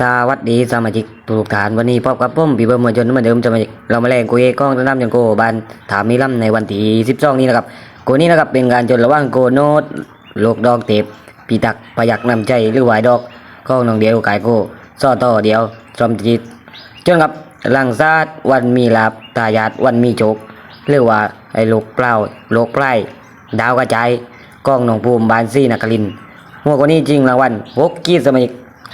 สวัสดีสมาชิกทุกท่านวันนี้พบกับผมปีเบิร์มวลชนเหมือนเดิมจะมาเรามาแรงกุยกล้องต้นน้ำจังโกบานถามมีลำในวันที่12นี้นะครับโกนี้นะครับเป็นการจนระหว่างโกโนดโลกดอกเตบปีตักประยักนำใจหรือหวายดอกกล้องน้องเดียวกายโกซ่อต่อเดียวจอมจิตจนกับหลังซาดวันมีลาบตายาดวันมีโจกหรือว่าไอ้โลกเปล่าโลกไพร่ดาวกระจายกล้องนองภูมิบานซี่นักลินหัวกว่านี้จริงรางวัลหกขีดสมัย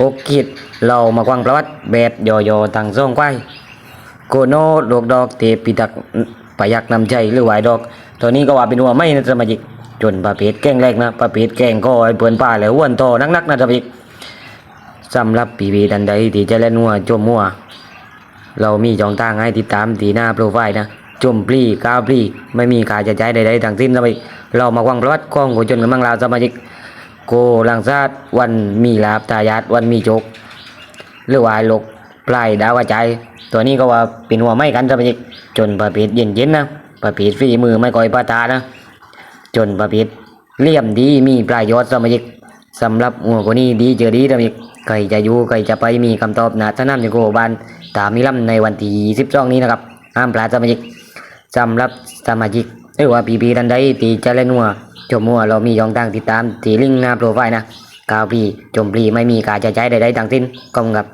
หกขีดเรามาควางประวัติแบบย่อๆต่างซ่องควโกโนดอกดอกเทปิตักปยักนำใจหรือไหวดอกตัวนี้ก็ว่าเป็นหัวไม่นะสมาชิกจนประเภทแกงแรกนะประเภทแกงก็ไอ้เปื่อนป่าแล้วอ้วนโตนักๆนะสมาชิกสำหรับปีบีดันใดที่จะเล่นหัวจมหัวเรามีช่องทางให้ติดตามตีหน้าโปรไฟล์นะจมปลีก้าวปลีไม่มีค่าใช้จ่ายใดๆทั้งสิ้นสมาชิกเรามาควางประวัติของคนจนกันบ้างเราสมาชิก โกลังซาดวันมีลาบตายาดวันมีจกหรือว่าลกปลายดาวกระจายตัวนี้ก็ว่าเป็นหัวไม่กันสมาชิกจนประเภทเย็นเย็นๆนะประเภทฝีมือไม่ก่อยปาตานะ จนประเภทเลี่ยมดีมีปลายยอดสมาชิกสำหรับหัวคนนี้ดีเจอดีสมาชิกใครจะอยู่ใครจะไปมีคำตอบนะสนามจังโกบานตามมีลำในวันที่12นี้นะครับห้ามพลาดสมาชิกสำหรับสมาชิก หรือว่าปีปีดันใดตีจะเล่นหัวจมมัวเรามียองตั้งติดตามตีลิงก์หน้าโปรไฟล์นะกาวปีจมปลีไม่มีการจะใช้ใดๆดังสิ้นกองกับ